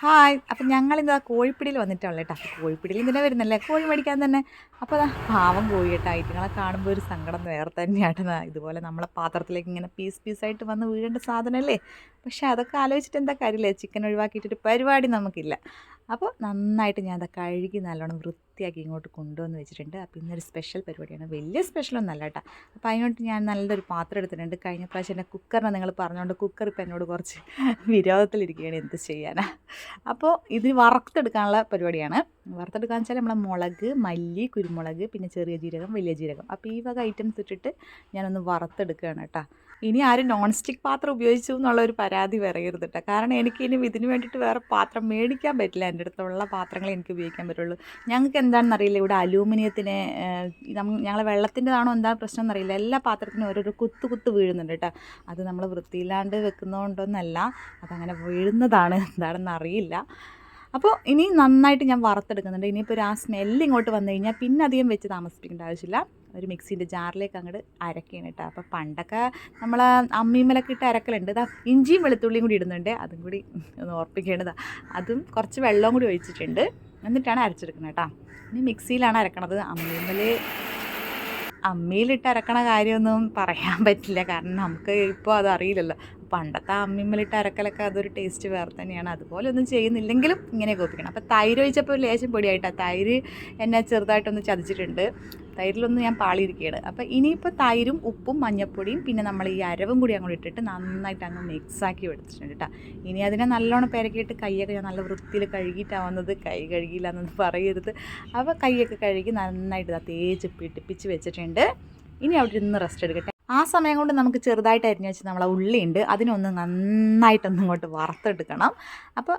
Hi. അപ്പം ഞങ്ങളിതാ കോഴിപ്പിടിയിൽ വന്നിട്ടുള്ള കേട്ടോ. കോഴിപ്പിടിയിൽ ഇങ്ങനെ വരുന്നല്ലേ? കോഴി മേടിക്കാൻ തന്നെ. അപ്പോൾ അതാ പാവം കോഴി കേട്ടോ. ഐറ്റങ്ങളെ കാണുമ്പോൾ ഒരു സങ്കടം വേറെ തന്നെയാണ്. ഇതുപോലെ നമ്മളെ പാത്രത്തിലേക്ക് ഇങ്ങനെ പീസ് പീസായിട്ട് വന്ന് വീഴേണ്ട സാധനമല്ലേ പക്ഷേ അതൊക്കെ ആലോചിച്ചിട്ട് എന്താ കാര്യമില്ലേ? ചിക്കൻ ഒഴിവാക്കിയിട്ടൊരു പരിപാടി നമുക്കില്ല. അപ്പോൾ നന്നായിട്ട് ഞാൻ അത് കഴുകി നല്ലോണം വൃത്തിയാക്കി ഇങ്ങോട്ട് കൊണ്ടുവന്ന് വെച്ചിട്ടുണ്ട്. അപ്പോൾ ഇന്നൊരു സ്പെഷ്യൽ പരിപാടിയാണ്. വലിയ സ്പെഷ്യലൊന്നും അല്ല കേട്ടോ. അപ്പോൾ അതിനോട്ട് ഞാൻ നല്ലൊരു പാത്രം എടുത്തിട്ടുണ്ട്. കഴിഞ്ഞ പ്രാവശ്യം എന്റെ കുക്കറിനെ നിങ്ങൾ പറഞ്ഞുകൊണ്ട് കുക്കർ ഇപ്പം എന്നോട് കുറച്ച് വിരോധത്തിലിരിക്കുകയാണ് എന്ത് ചെയ്യാനാ. അപ്പോൾ ഇത് വറുത്തെടുക്കാനുള്ള പരിപാടിയാണ്. വറുത്തെടുക്കാന്ന് വെച്ചാൽ നമ്മളെ മുളക് മല്ലി കുരുമുളക് പിന്നെ ചെറിയ ജീരകം വലിയ ജീരകം. അപ്പോൾ ഈ വക ഐറ്റംസ് ഇട്ടിട്ട് ഞാനൊന്ന് വറുത്തെടുക്കുകയാണ് കേട്ടോ. ഇനി ആരും നോൺ സ്റ്റിക്ക് പാത്രം ഉപയോഗിച്ചു എന്നുള്ള ഒരു പരാതി പറയരുത് കേട്ടോ. കാരണം എനിക്ക് ഇനി ഇതിന് വേണ്ടിയിട്ട് വേറെ പാത്രം മേടിക്കാൻ പറ്റില്ല. എന്റെ അടുത്തുള്ള പാത്രങ്ങളെ എനിക്ക് ഉപയോഗിക്കാൻ പറ്റുള്ളൂ. ഞങ്ങൾക്ക് എന്താണെന്ന് അറിയില്ല ഇവിടെ അലൂമിനിയത്തിന് ഞങ്ങളെ വെള്ളത്തിന്റെതാണോ എന്താ പ്രശ്നം എന്നറിയില്ല എല്ലാ പാത്രത്തിനും ഓരോരോ കുത്ത് കുത്ത് വീഴുന്നുണ്ട് കേട്ടോ. അത് നമ്മൾ വൃത്തിയില്ലാണ്ട് വെക്കുന്നതുകൊണ്ടൊന്നല്ല അതങ്ങനെ വീഴുന്നതാണ്. എന്താണെന്ന് അറിയില്ല. അപ്പോൾ ഇനി നന്നായിട്ട് ഞാൻ വറുത്തെടുക്കുന്നുണ്ട്. ഇനിയിപ്പോൾ ഒരു ആ സ്മെല്ല് ഇങ്ങോട്ട് വന്നു കഴിഞ്ഞാൽ പിന്നെ അധികം വെച്ച് താമസിപ്പിക്കേണ്ട ആവശ്യമില്ല. ഒരു മിക്സിന്റെ ജാറിലേക്ക് അങ്ങോട്ട് അരക്കുകയാണ് കേട്ടോ അപ്പോൾ പണ്ടൊക്കെ നമ്മൾ അമ്മീമലൊക്കെ ഇട്ട് അരക്കലുണ്ട്. ഇതാ ഇഞ്ചിയും വെളുത്തുള്ളിയും കൂടി ഇടുന്നുണ്ട്. അതും കൂടി ഒന്ന് ഓർപ്പിക്കേണ്ടതാ അതും കുറച്ച് വെള്ളവും കൂടി ഒഴിച്ചിട്ടുണ്ട്. എന്നിട്ടാണ് അരച്ചെടുക്കുന്നത് കേട്ടോ ഇനി മിക്സിയിലാണ് അരക്കണത്. അമ്മീമൽ അമ്മിയിലിട്ട് അരക്കണ കാര്യമൊന്നും പറയാൻ പറ്റില്ല. കാരണം നമുക്ക് ഇപ്പോൾ അത് അറിയില്ലല്ലോ. പണ്ടത്തെ അമ്മിമ്മലിട്ട് അരക്കലൊക്കെ അതൊരു ടേസ്റ്റ് വേറെ തന്നെയാണ്. അതുപോലെ ഒന്നും ചെയ്യുന്നില്ലെങ്കിലും ഇങ്ങനെ കോപ്പിക്കണം അപ്പോൾ തൈര് ഒഴിച്ചപ്പോൾ ലേശം പൊടിയായിട്ടാണ് തൈര് എന്നെ ചെറുതായിട്ടൊന്ന് ചതിച്ചിട്ടുണ്ട്. തൈരിലൊന്ന് ഞാൻ പാളിയിരിക്കുകയാണ് അപ്പോൾ ഇനിയിപ്പോൾ തൈരും ഉപ്പും മഞ്ഞപ്പൊടിയും പിന്നെ നമ്മൾ ഈ അരവും കൂടി അങ്ങോട്ട് ഇട്ടിട്ട് നന്നായിട്ട് അങ്ങ് മിക്സാക്കി എടുത്തിട്ടുണ്ട് കേട്ടോ ഇനി അതിനെ നല്ലോണം പെരക്കിയിട്ട് കൈയൊക്കെ ഞാൻ നല്ല വൃത്തിയിൽ കഴുകിയിട്ടാണ് വന്നത് കൈ കഴുകിയില്ല എന്നൊന്നും പറയരുത്. അപ്പോൾ കൈയൊക്കെ കഴുകി നന്നായിട്ട് തേച്ച് പിടിപ്പിച്ച് വെച്ചിട്ടുണ്ട്. ഇനി അവിടെ ഇരുന്ന് റെസ്റ്റ് എടുക്കട്ടെ. ആ സമയം കൊണ്ട് നമുക്ക് ചെറുതായിട്ട് അരിഞ്ഞ് വെച്ച് നമ്മളെ ഉള്ളിയുണ്ട്. അതിനൊന്ന് നന്നായിട്ടൊന്നും ഇങ്ങോട്ട് വറുത്തെടുക്കണം. അപ്പോൾ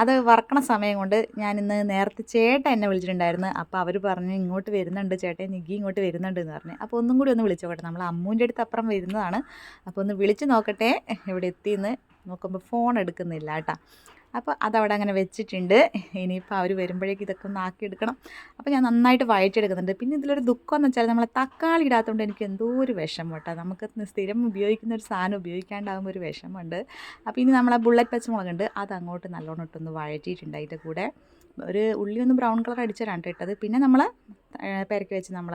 അത് വറക്കണ സമയം കൊണ്ട് ഞാൻ ഇന്ന് നേരത്തെ ചേട്ടൻ എന്നെ വിളിച്ചിട്ടുണ്ടായിരുന്നു. അപ്പോൾ അവർ പറഞ്ഞു ഇങ്ങോട്ട് വരുന്നുണ്ട് ചേട്ടൻ നിഗി ഇങ്ങോട്ട് വരുന്നുണ്ട് എന്ന് പറഞ്ഞു. അപ്പോൾ ഒന്നും കൂടി ഒന്ന് വിളിച്ചു നോക്കട്ടെ നമ്മൾ അമ്മൂന്റെ അടുത്ത് അപ്പുറം വരുന്നതാണ്. അപ്പോൾ ഒന്ന് വിളിച്ച് നോക്കട്ടെ ഇവിടെ എത്തിയെന്ന്. നോക്കുമ്പോൾ ഫോൺ എടുക്കുന്നില്ല കേട്ടോ. അപ്പോൾ അതവിടെ അങ്ങനെ വെച്ചിട്ടുണ്ട്. ഇനിയിപ്പോൾ അവർ വരുമ്പോഴേക്കും ഇതൊക്കെ ഒന്ന് ആക്കിയെടുക്കണം അപ്പോൾ ഞാൻ നന്നായിട്ട് വഴറ്റിയെടുക്കുന്നുണ്ട്. പിന്നെ ഇതിലൊരു ദുഃഖം എന്ന് വെച്ചാൽ നമ്മളെ തക്കാളി ഇടാത്തതുകൊണ്ട് എനിക്ക് എന്തോ ഒരു വിഷമം കേട്ടോ. നമുക്ക് സ്ഥിരം ഉപയോഗിക്കുന്ന ഒരു സാധനം ഉപയോഗിക്കാണ്ടാകുമ്പോൾ ഒരു വിഷമമുണ്ട്. അപ്പോൾ ഇനി നമ്മളെ ബുള്ളറ്റ് പച്ചമുളകുണ്ട്. അത് അങ്ങോട്ട് നല്ലോണം ഇട്ടൊന്ന് വഴറ്റിയിട്ടുണ്ട് അതിന്റെ കൂടെ. ഒരു ഉള്ളി ഒന്ന് ബ്രൗൺ കളർ അടിച്ചിട്ടാണ് ഇട്ടത്. പിന്നെ നമ്മൾ പെരക്കി വെച്ച് നമ്മൾ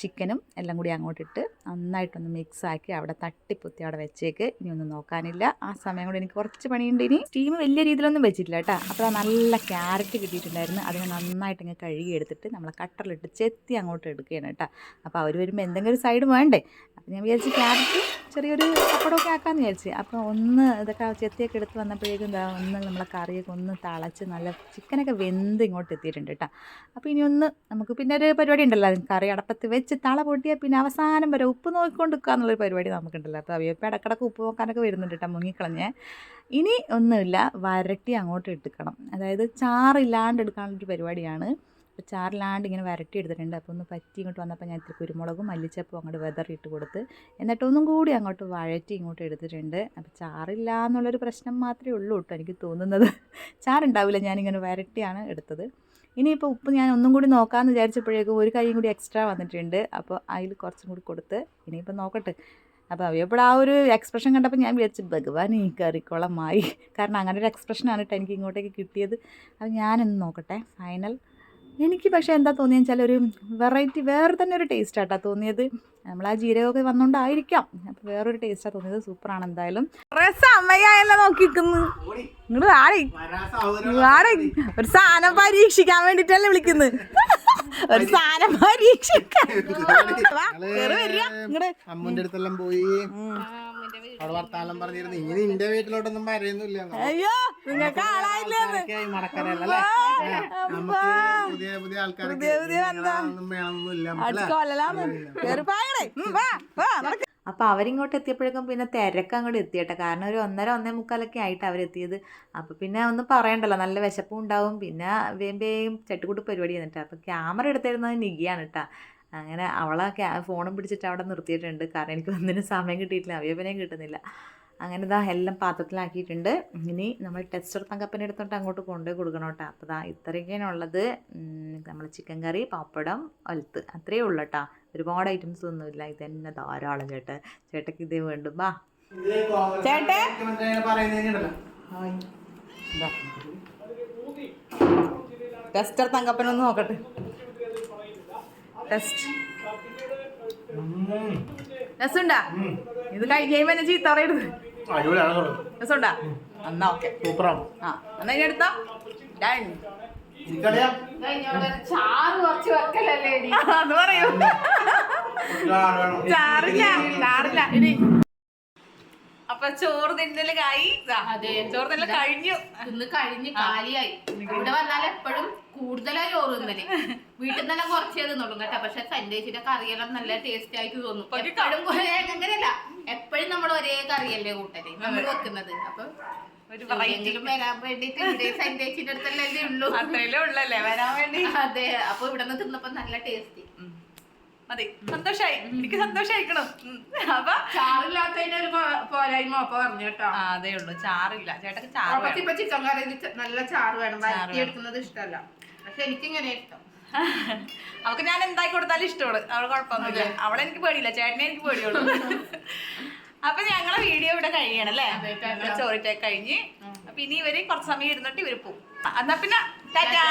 ചിക്കനും എല്ലാം കൂടി അങ്ങോട്ടിട്ട് നന്നായിട്ടൊന്ന് മിക്സ് ആക്കി അവിടെ തട്ടിപ്പൊത്തി അവിടെ വെച്ചേക്ക്. ഇനി ഒന്നും നോക്കാനില്ല. ആ സമയം കൊണ്ട് എനിക്ക് കുറച്ച് പണിയുണ്ട് ഇനി. സ്റ്റീം വലിയ രീതിയിലൊന്നും വെച്ചിട്ടില്ല കേട്ടോ. അപ്പോൾ നല്ല ക്യാരറ്റ് കിട്ടിയിട്ടുണ്ടായിരുന്നു. അതിനെ നന്നായിട്ട് ഇങ്ങനെ കഴുകി എടുത്തിട്ട് നമ്മൾ കട്ടറിലിട്ട് ചെത്തി അങ്ങോട്ട് എടുക്കുകയാണ് കേട്ടോ. അപ്പോൾ അവർ വരുമ്പോൾ എന്തെങ്കിലും ഒരു സൈഡ് വേണ്ടേ? അപ്പോൾ ഞാൻ വിചാരിച്ച് ക്യാരറ്റ് ചെറിയൊരു പപ്പടമൊക്കെ ആക്കാമെന്ന് വിചാരിച്ച്. അപ്പോൾ ഒന്ന് ഇതൊക്കെ ചെത്തിയൊക്കെ എടുത്ത് വന്നപ്പോഴേക്കും എന്താ ഒന്ന് നമ്മളെ കറിയൊക്കെ ഒന്ന് തിളച്ച് നല്ല ചിക്കനൊക്കെ വെന്ത് ഇങ്ങോട്ട് എത്തിയിട്ടുണ്ട് കേട്ടോ. അപ്പോൾ ഇനി ഒന്ന് നമുക്ക് പിന്നെ ഒരു പരിപാടി ഉണ്ടല്ലോ കറി അടപ്പത്ത് വെച്ച് തള പൊട്ടിയാൽ പിന്നെ അവസാനം വരെ ഉപ്പ് നോക്കിക്കൊണ്ട് നിൽക്കുക എന്നുള്ളൊരു പരിപാടി നമുക്കുണ്ടല്ലോ. അപ്പോൾ അവയപ്പോൾ ഇടക്കിടക്ക് ഉപ്പ് നോക്കാനൊക്കെ വരുന്നുണ്ട് കേട്ടോ മുങ്ങിക്കളഞ്ഞ്. ഇനി ഒന്നുമില്ല വരട്ടി അങ്ങോട്ട് എടുക്കണം. അതായത് ചാറില്ലാണ്ട് എടുക്കാനുള്ളൊരു പരിപാടിയാണ്. അപ്പോൾ ചാറിലാണ്ട് ഇങ്ങനെ വരട്ടി എടുത്തിട്ടുണ്ട്. അപ്പോൾ ഒന്ന് പറ്റി ഇങ്ങോട്ട് വന്നപ്പോൾ ഞാൻ ഇത്തിരി കുരുമുളകും മല്ലിച്ചപ്പും അങ്ങോട്ട് വെതറിയിട്ട് കൊടുത്ത് എന്നിട്ട് ഒന്നും കൂടി അങ്ങോട്ട് വഴറ്റി ഇങ്ങോട്ട് എടുത്തിട്ടുണ്ട്. അപ്പോൾ ചാറില്ല എന്നുള്ളൊരു പ്രശ്നം മാത്രമേ ഉള്ളൂ കേട്ടോ എനിക്ക് തോന്നുന്നത്. ചാറുണ്ടാവില്ല ഞാനിങ്ങനെ വരട്ടിയാണ് എടുത്തത്. ഇനിയിപ്പോൾ ഉപ്പ് ഞാൻ ഒന്നും കൂടി നോക്കാമെന്ന് വിചാരിച്ചപ്പോഴേക്കും ഒരു കൈയും കൂടി എക്സ്ട്രാ വന്നിട്ടുണ്ട്. അപ്പോൾ അതിൽ കുറച്ചും കൂടി കൊടുത്ത് ഇനിയിപ്പോൾ നോക്കട്ടെ. അപ്പോൾ അവയപ്പോൾ ആ ഒരു എക്സ്പ്രഷൻ കണ്ടപ്പോൾ ഞാൻ വിചാരിച്ചു ഭഗവാൻ ഈ കറിക്കുളമായി. കാരണം അങ്ങനെ ഒരു എക്സ്പ്രഷനാണ് കേട്ടോ എനിക്ക് ഇങ്ങോട്ടേക്ക് കിട്ടിയത്. അപ്പോൾ ഞാനൊന്ന് നോക്കട്ടെ. ഫൈനൽ എനിക്ക് പക്ഷേ എന്താ തോന്നിയെന്ന് വെച്ചാൽ ഒരു വെറൈറ്റി വേറെ തന്നെ ഒരു ടേസ്റ്റ് ആട്ടാ തോന്നിയത്. നമ്മൾ ആ ജീരകമൊക്കെ വന്നുകൊണ്ടായിരിക്കാം അപ്പോൾ വേറൊരു ടേസ്റ്റാണ് തോന്നിയത്. സൂപ്പറാണ് എന്തായാലും. കുറേ നോക്കിക്കുന്നു നിങ്ങൾ ആടെ ആടെ ഒരു സാധനം പരീക്ഷിക്കാൻ വേണ്ടിട്ടല്ലേ വിളിക്കുന്നത് ഒരു സാധനം പരീക്ഷിക്കാൻ. അമ്മൂന്റെ അടുത്തെല്ലാം പോയി. അവിടെ വർത്താനം പറഞ്ഞിരുന്നു. ഇനി നിന്റെ വീട്ടിലോട്ടൊന്നും പറയുന്നില്ല അയ്യോ നിങ്ങൾക്ക് ആളായില്ലേന്ന് മടക്കരല്ലേ നമുക്ക് പുതിയ പുതിയ. ഒന്നും വേണമെന്നില്ല അപ്പോൾ അവരിങ്ങോട്ട് എത്തിയപ്പോഴേക്കും പിന്നെ തിരക്ക് അങ്ങോട്ട് എത്തിയട്ടെ. കാരണം ഒരു ഒന്നര ഒന്നേ മുക്കാലൊക്കെ ആയിട്ട് അവരെത്തിയത് അപ്പോൾ പിന്നെ ഒന്നും പറയണ്ടല്ലോ. നല്ല വിശപ്പും ഉണ്ടാവും. പിന്നെ വേം വേം ചട്ടുകൂട്ട് പരിപാടി എന്നിട്ട് അപ്പോൾ ക്യാമറ എടുത്തിരുന്നത് നികിയാണ് കേട്ടോ അങ്ങനെ അവളെ ക്യാ ഫോണും പിടിച്ചിട്ട് അവിടെ നിർത്തിയിട്ടുണ്ട്. കാരണം എനിക്ക് ഒന്നിനും സമയം കിട്ടിയിട്ടില്ല. അവയവനെയും കിട്ടുന്നില്ല. അങ്ങനെ ഇതാ എല്ലാം പാത്രത്തിലാക്കിയിട്ടുണ്ട്. ഇനി നമ്മൾ ടെസ്റ്റർ തങ്കപ്പനെ എടുത്തോട്ട് അങ്ങോട്ട് കൊണ്ടുപോയി കൊടുക്കണം കേട്ടോ. അപ്പോൾ ഇതാ ഇത്രയൊക്കെയാണുള്ളത്. നമ്മൾ ചിക്കൻ കറി പപ്പടം ഒലത്ത് അത്രയേ ഉള്ളൂ കേട്ടോ. ഒരുപാട് ഐറ്റംസ് ഒന്നുമില്ല. ഇത് തന്നെ ധാരാളം ചേട്ടാ. ചേട്ടക്ക് ഇതേ വേണ്ടും. ബാ. ചേട്ടേ. ടെസ്റ്റർ തങ്കപ്പനൊന്ന് നോക്കട്ടെ. ടെസ്റ്റ് രസമുണ്ടാ? ഇത് കഴിയുമ്പോ എന്നെ ചീത്ത പറയരുത്. രസമുണ്ടാ? എന്നാ ഓക്കെ സൂപ്പറാണ്. ആ എന്നാ ഇനി എടുത്തോ ഡൺ ഇരിക്കളിയാ ചാറ് കുറച്ച് വെക്കലല്ലേ എടി? അത് പറയൂ. ചാറില്ല ചാറില്ല. ഇനി അപ്പൊ ചോറ് തിന്നൽ കായി അതെ. ചോറ് തിന്നൽ കഴിഞ്ഞു. ഇന്ന് കഴിഞ്ഞ് കാലിയായി. ഇവിടെ വന്നാൽ എപ്പോഴും കൂടുതലായി ചോറ് തിന്നൽ. വീട്ടിൽ നിന്ന് തന്നെ കുറച്ചേ തിന്നുള്ളൂ കേട്ടോ. പക്ഷെ സന്ദേശിന്റെ കറിയെല്ലാം നല്ല ടേസ്റ്റ് ആയിട്ട് തോന്നും. എപ്പോഴും അങ്ങനെയല്ല. എപ്പോഴും നമ്മൾ ഒരേ കറിയല്ലേ കൂട്ടൽ. നമ്മൾ വെക്കുന്നത്. അപ്പൊ അതെ. അപ്പൊ ഇവിടെ നിന്ന് തിന്നപ്പോ നല്ല ടേസ്റ്റ്. മതി. സന്തോഷായി. എനിക്ക് സന്തോഷായിക്കണം. ഉം. അപ്പൊ പോരായ്മ അപ്പൊ പറഞ്ഞു കേട്ടോ. അതേ ഉള്ളൂ. ചാറില്ല. ചേട്ടക്ക് ചാറ്. ഇപ്പൊ ചിക്കൻ കറി നല്ല ചാറ് വേണം. ചാറ് എടുക്കുന്നത് ഇഷ്ടമല്ല. പക്ഷെ എനിക്കിങ്ങനെ ഇഷ്ടം. അവൾക്ക് ഞാൻ എന്താക്കി കൊടുത്താലും ഇഷ്ടമാണ്. അവൾ കുഴപ്പമൊന്നുമില്ല. അവളെ എനിക്ക് പേടിയില്ല. ചേട്ടനെ എനിക്ക് പേടിയുള്ളൂ. അപ്പൊ ഞങ്ങളെ വീഡിയോ ഇവിടെ കഴിയണം അല്ലേ? ടാറ്റാ. ചോറിട്ടൊക്കെ കഴിഞ്ഞ്. അപ്പൊ ഇനി ഇവർ കുറച്ച് സമയം ഇരുന്നിട്ട് ഇവർ പോകും എന്നാ പിന്നെ ടാറ്റാ.